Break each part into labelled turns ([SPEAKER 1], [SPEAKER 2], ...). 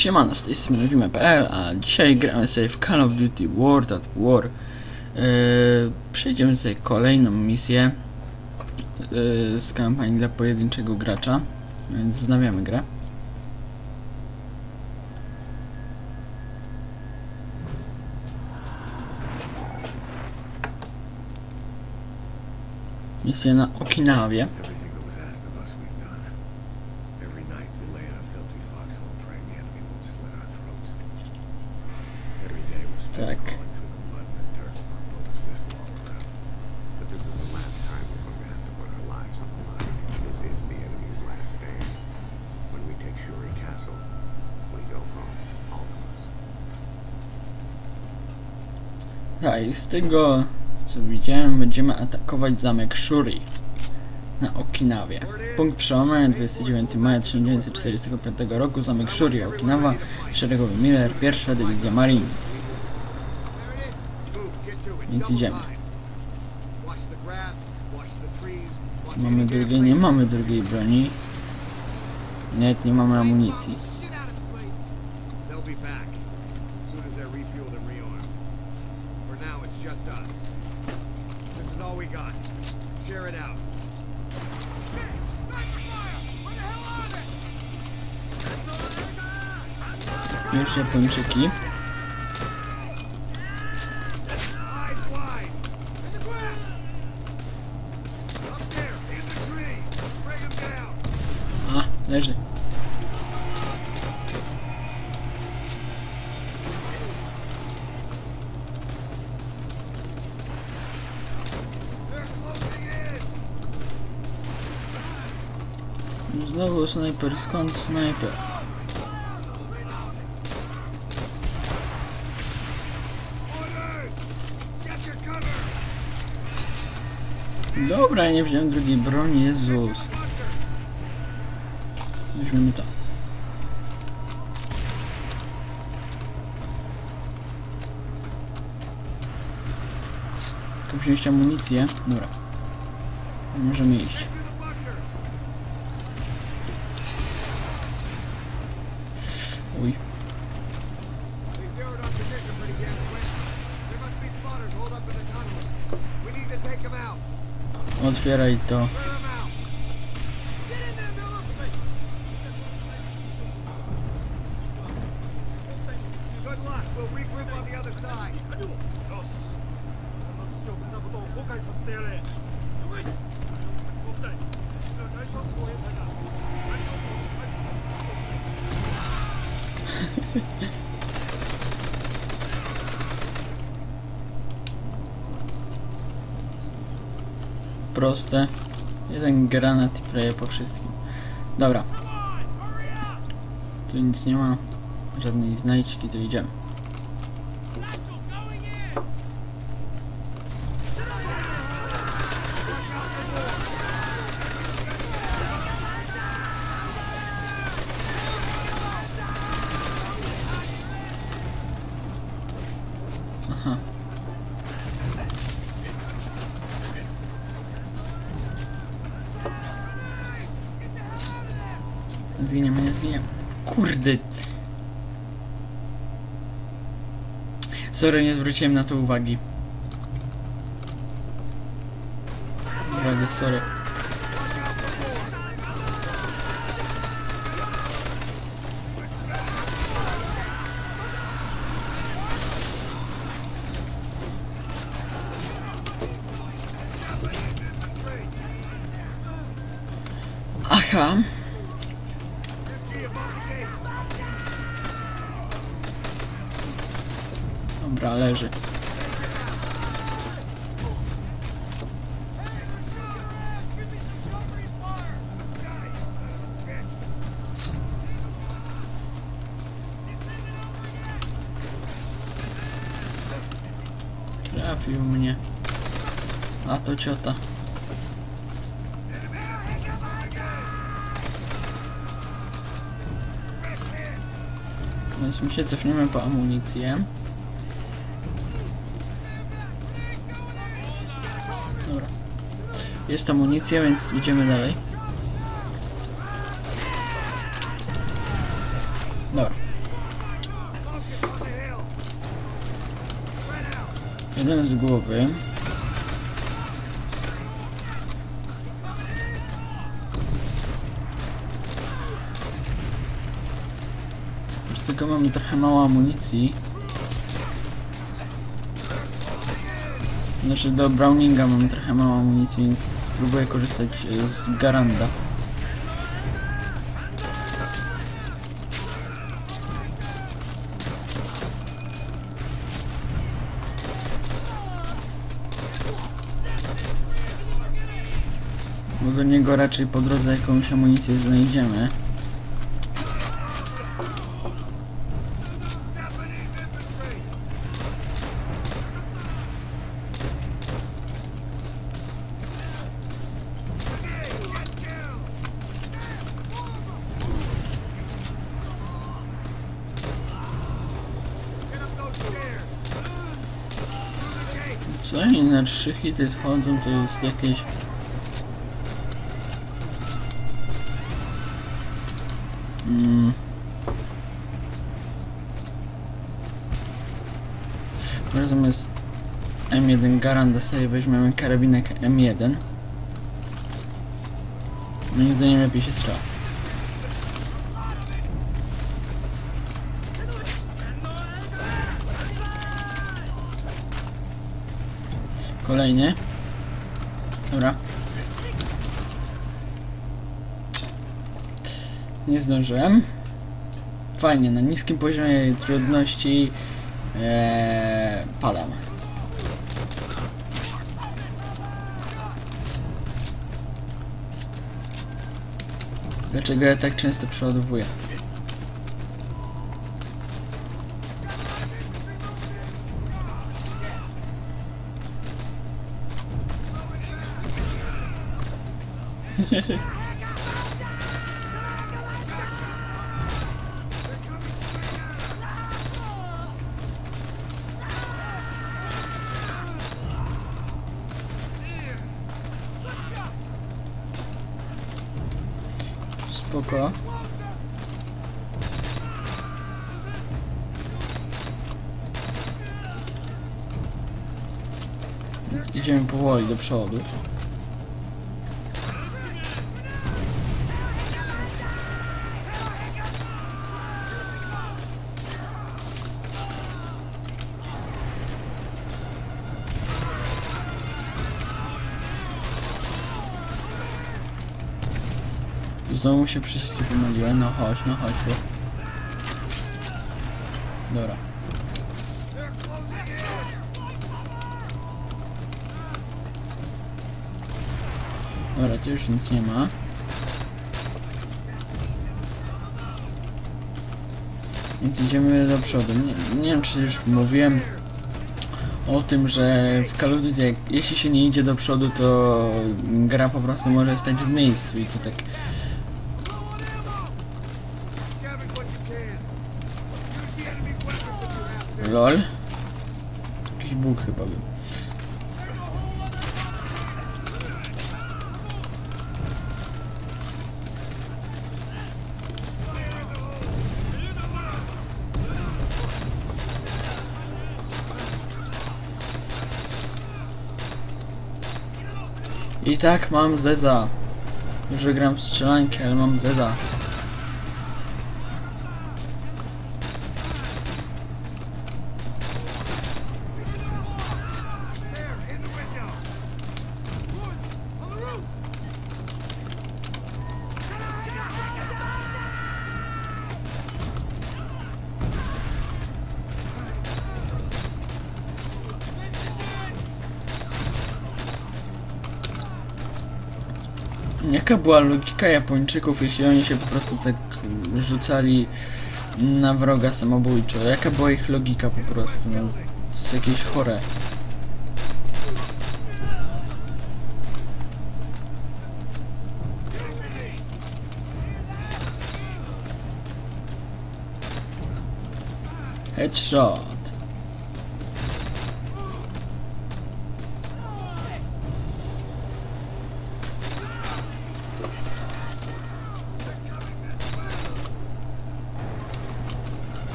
[SPEAKER 1] Siemano, z tej strony Wime.pl, a dzisiaj gramy sobie w Call of Duty World at War. Yy, przejdziemy sobie kolejną misję yy, z kampanii dla pojedynczego gracza, więc wznawiamy grę. Misja na Okinawie.
[SPEAKER 2] Everything that was asked of us, we've done. Every night we lay in a filthy foxhole praying the enemy won't slit our throats. Every day we're spent
[SPEAKER 1] Tak.
[SPEAKER 2] crawling through the mud and the dirt where our bullets whistle all around. But this is the last time we're going to have to put our lives on the line. This is the enemy's last stand. When we take Shuri Castle, we go home, all of us.
[SPEAKER 1] Tak, i z tego co widziałem, będziemy atakować zamek Shuri na Okinawie. Punkt przełamania 29 maja 1945 roku, zamek Shuri, Okinawa, szeregowy Miller, pierwsza dywizja Marines. Więc idziemy. Co mamy drugie? Nie mamy drugiej broni. Nawet nie mamy amunicji.
[SPEAKER 2] Him down.
[SPEAKER 1] A, leży. Znowu snajper, skąd snajper? Dobra, nie wziąłem drugiej broni, Jezus. Weźmiemy to. Tylko wziąć amunicję. Dobra. Możemy iść. Otwieraj to. Granat i prawie po wszystkim. Dobra. Tu nic nie ma. Żadnej znajdźki, to idziemy. Sorry, nie zwróciłem na to uwagi. Naprawdę, sorry. Aha. Dobra, leży. Trafił mnie. A to ciota. Więc my się cofniemy Jest amunicja, więc idziemy dalej. Dobra. Jeden z głowy. Tylko mamy trochę mało amunicji. Znaczy do Browninga mam trochę mało amunicji, więc spróbuję korzystać e, z Garanda. Bo do niego raczej po drodze jakąś amunicję znajdziemy. Co i na trzy hity schodzą to jest jakieś... Mm. Zamiast M1 Garanda sobie weźmiemy karabinek M1. Moim zdaniem lepiej się strzela. Kolejny. Dobra. Nie zdążyłem. Fajnie, na niskim poziomie trudności ee, padam. Dlaczego ja tak często przeładowuję? Spoko. Idziemy powoli do przodu. Znowu się przyciski pomyliłem, no chodź, no chodź. Bo... Dobra. Dobra, tu już nic nie ma. Więc idziemy do przodu. Nie, nie wiem czy już mówiłem o tym, że w Call jeśli się nie idzie do przodu to gra po prostu może stać w miejscu i to tak LOL. Jakiś bóg chyba był. I tak mam Zeza. Już gram strzelankę, ale mam Zeza.
[SPEAKER 2] There, in the window. On the roof.
[SPEAKER 1] Jaka była logika Japończyków, jeśli oni się po prostu tak rzucali na wroga samobójczo? Jaka była ich logika po prostu? No, to jest jakieś chore. Headshot. E,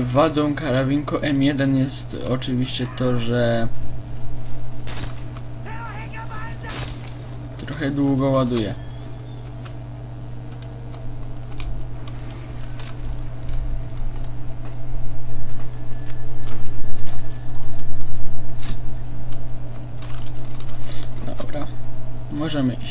[SPEAKER 1] wadą karabinku M1 jest oczywiście to, że trochę długo ładuje. Dobra, możemy iść.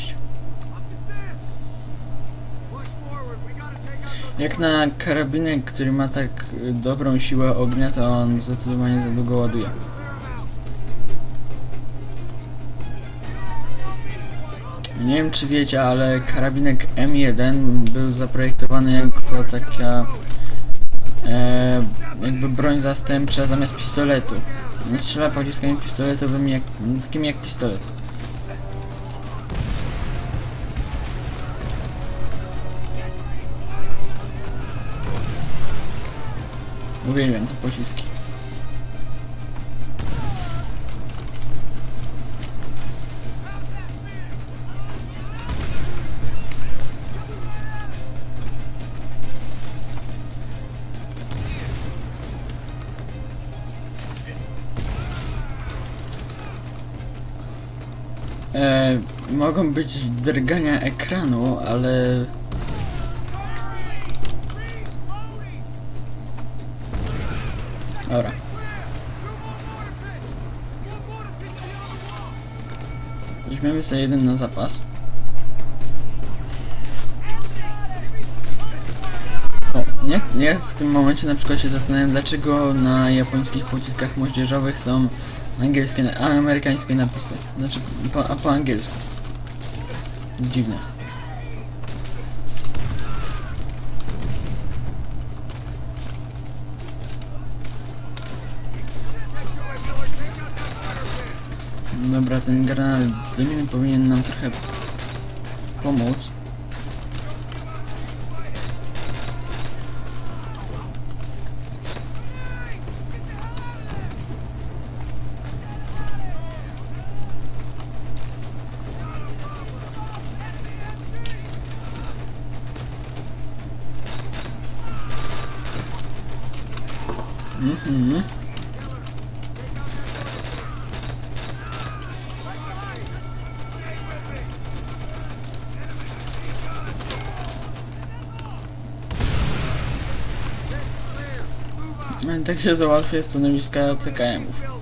[SPEAKER 1] Jak na karabinek, który ma tak y, dobrą siłę ognia, to on zdecydowanie za długo ładuje. Nie wiem czy wiecie, ale karabinek M1 był zaprojektowany jako taka e, jakby broń zastępcza zamiast pistoletu. On strzela pociskami pistoletowymi, jak, takimi jak pistolet. Uwielbiam te pociski. E, mogą być drgania ekranu, ale Weźmiemy sobie jeden na zapas. O, nie, nie w tym momencie na przykład się zastanawiam, dlaczego na japońskich pociskach moździerzowych są angielskie, a amerykańskie napisy. Znaczy, po, po angielsku. Dziwne. Dobra, ten granat dymny powinien nam trochę pomóc. Mhm. No i tak się załatwia stanowiska CKM-ów.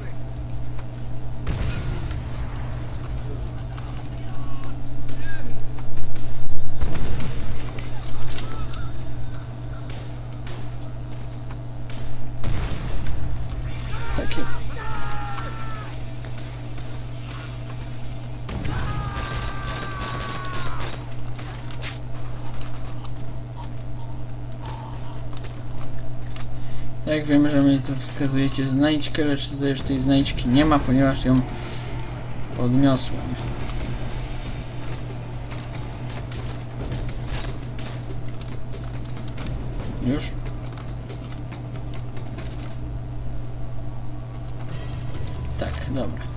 [SPEAKER 1] Takie. Tak, wiemy, że mi tu wskazujecie znajdźkę, lecz tutaj już tej znajdźki nie ma, ponieważ ją podniosłem. Już? Tak, dobra.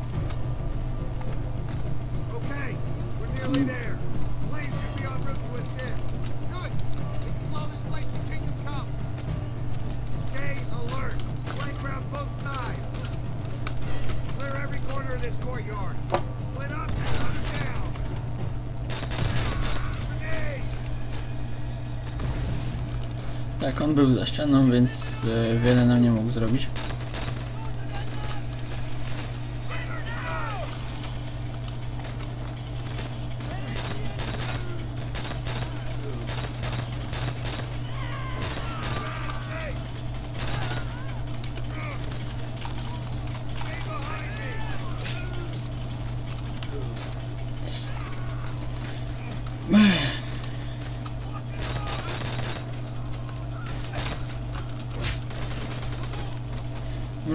[SPEAKER 1] Był za ścianą, więc e, wiele nam nie mógł zrobić.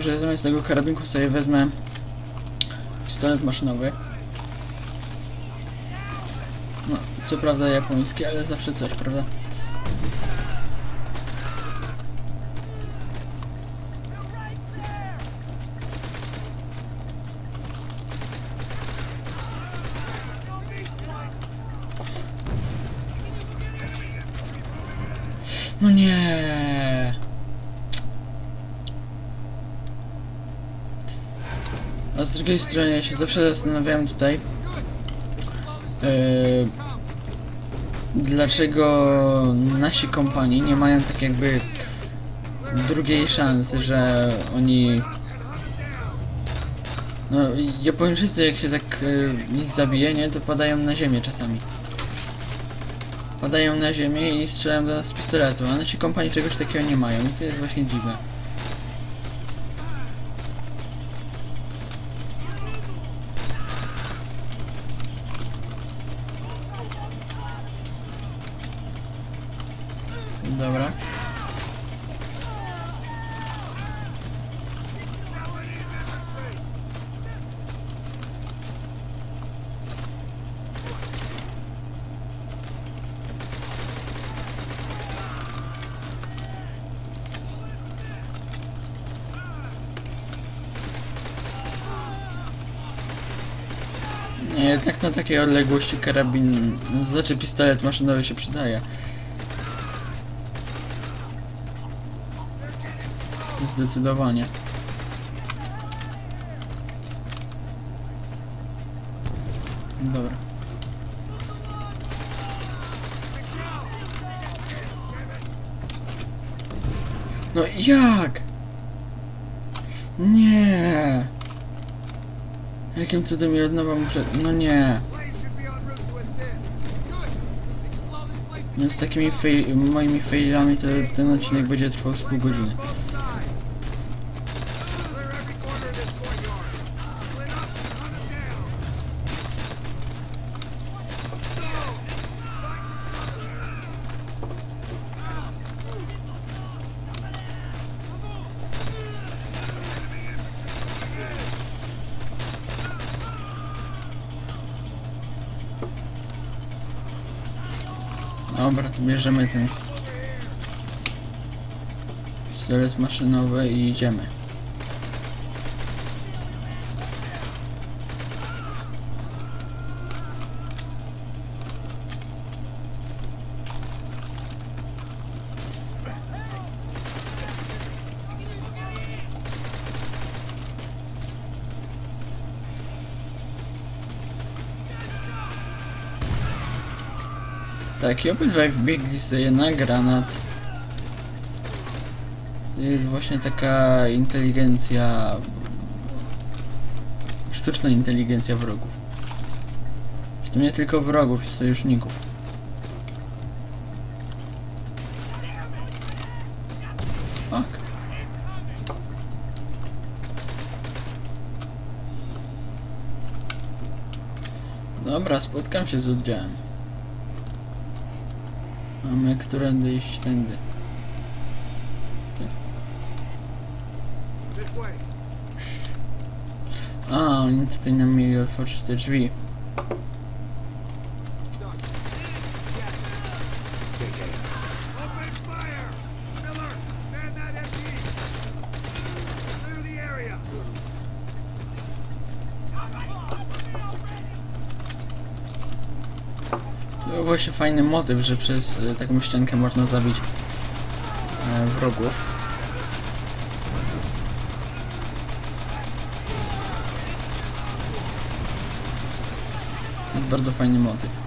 [SPEAKER 1] Może zamiast tego karabinku sobie wezmę pistolet maszynowy. No, co prawda japoński, ale zawsze coś, prawda? A z drugiej strony ja się zawsze zastanawiałem tutaj, e, dlaczego nasi kompanii nie mają tak jakby drugiej szansy, że oni no Japończycy jak się tak e, ich zabije, nie, to padają na ziemię czasami. Padają na ziemię i strzelają do nas z pistoletu, a nasi kompanii czegoś takiego nie mają i to jest właśnie dziwne. Jednak na takiej odległości karabin, no, znaczy pistolet maszynowy się przydaje. Zdecydowanie. Dobra. No jak? Nie. Jakim cudem ja od muszę... No nie. No z takimi fail, moimi failami to ten odcinek będzie trwał z pół godziny. Dobra, to bierzemy ten pistolet maszynowy i idziemy. Tak, i obydwaj wbiegli sobie na granat. To jest właśnie taka inteligencja... Sztuczna inteligencja wrogów. To nie tylko wrogów sojuszników. Ok. Dobra, spotkam się z oddziałem. Mamy którędy iść tędy. A, oni tutaj nam mieli otworzyć te drzwi. Był właśnie fajny motyw, że przez e, taką ściankę można zabić e, wrogów. Jest bardzo fajny motyw.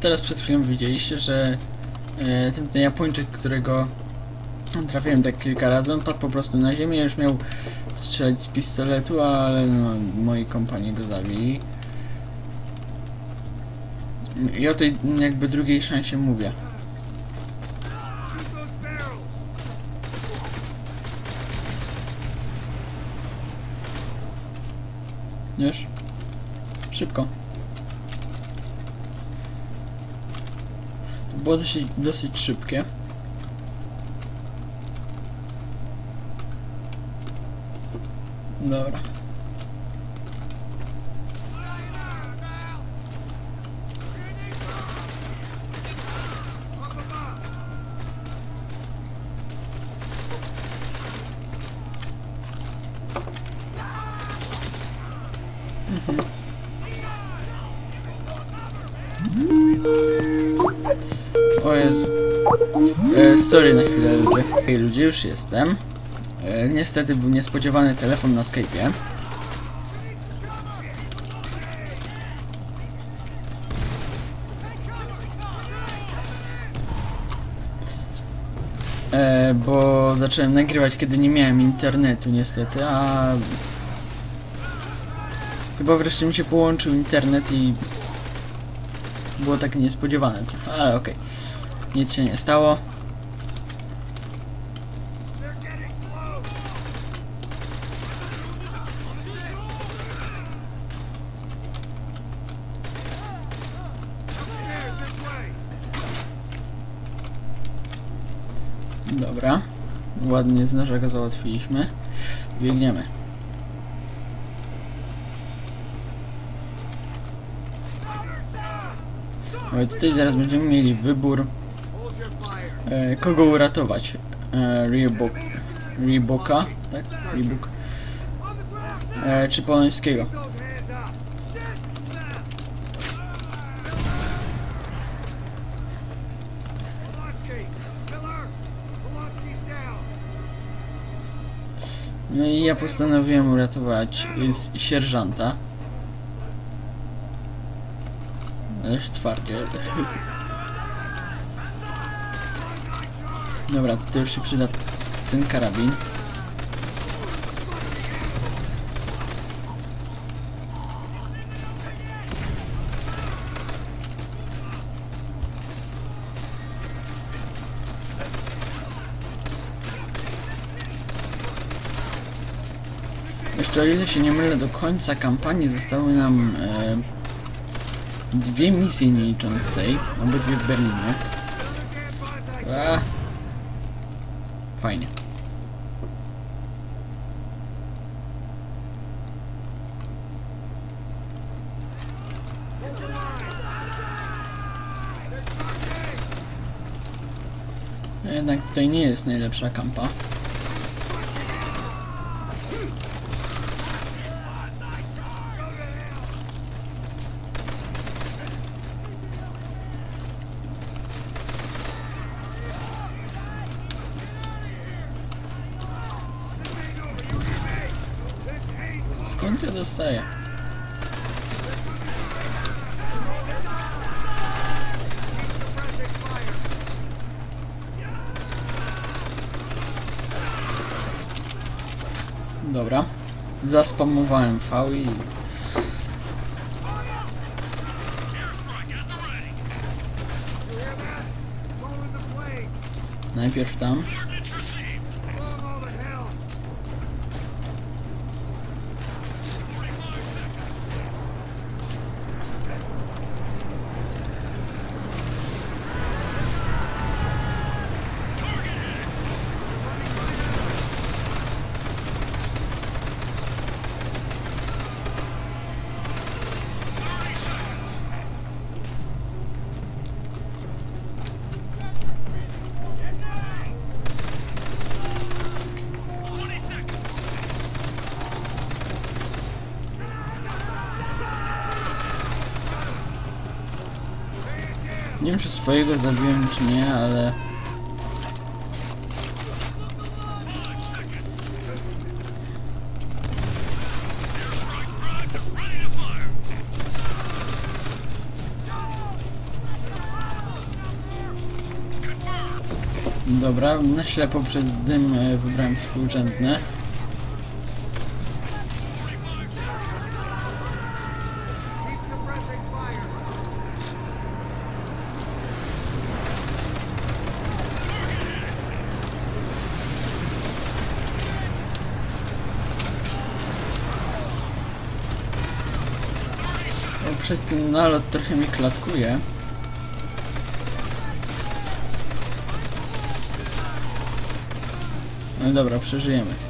[SPEAKER 1] Teraz przed chwilą widzieliście, że e, ten, ten Japończyk, którego trafiłem tak kilka razy, on padł po prostu na ziemię, już miał strzelać z pistoletu, ale no, moi kompanie go zabili. I o tej jakby drugiej szansie mówię. Już? Szybko. Było dosyć, dosyć szybkie. Dobra. Jezu. E, sorry na chwilę ludzie. Hej ludzie, już jestem. E, niestety był niespodziewany telefon na Skype'ie. E, bo zacząłem nagrywać, kiedy nie miałem internetu niestety, a... Chyba wreszcie mi się połączył internet i... Było takie niespodziewane ale okej. Nic się nie stało. Dobra. Ładnie z noża go załatwiliśmy. Biegniemy. Ale tutaj zaraz będziemy mieli wybór e, kogo uratować. E, Reebok, Reeboka, tak? Reebok. E, czy Polońskiego. No i ja postanowiłem uratować sierżanta. Ależ twardzie. Dobra, to już się przyda ten karabin. Jeszcze o ile się nie mylę, do końca kampanii zostały nam e, dwie misje nie licząc tej, obydwie w Berlinie. A. Fajnie. Jednak tutaj nie jest najlepsza kampa. Ja dostaję? Dobra. Zaspamowałem V i... Najpierw tam. Nie wiem czy swojego zabiłem czy nie, ale... Dobra, na ślepo przez dym e, wybrałem współrzędne. Przez ten nalot trochę mi klatkuje. No dobra, przeżyjemy.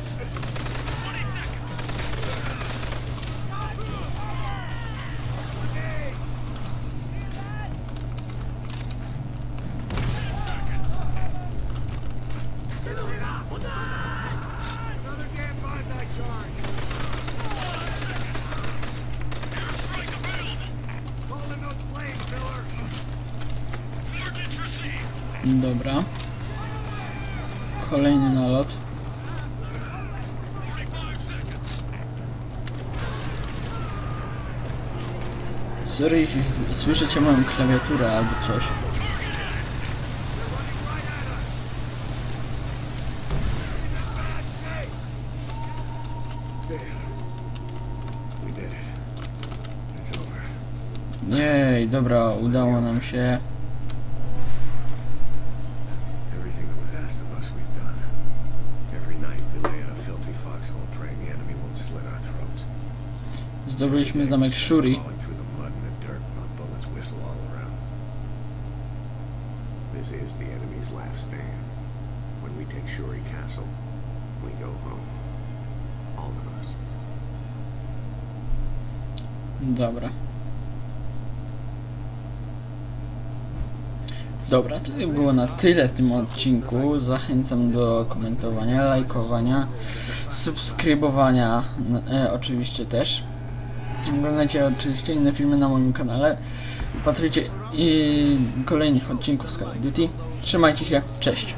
[SPEAKER 1] Dobra. Kolejny nalot. Sorry, jeśli słyszycie moją klawiaturę albo coś. Jej, dobra, udało nam się.
[SPEAKER 2] Whistle all around. This is the enemy's last stand. When we take Shuri Castle, we go home. All of us.
[SPEAKER 1] Dobra. Dobra, to by było na tyle w tym odcinku. Zachęcam do komentowania, lajkowania, subskrybowania e, oczywiście też. Oglądajcie oczywiście inne filmy na moim kanale. Patrujcie i kolejnych odcinków z Call of Duty. Trzymajcie się, cześć!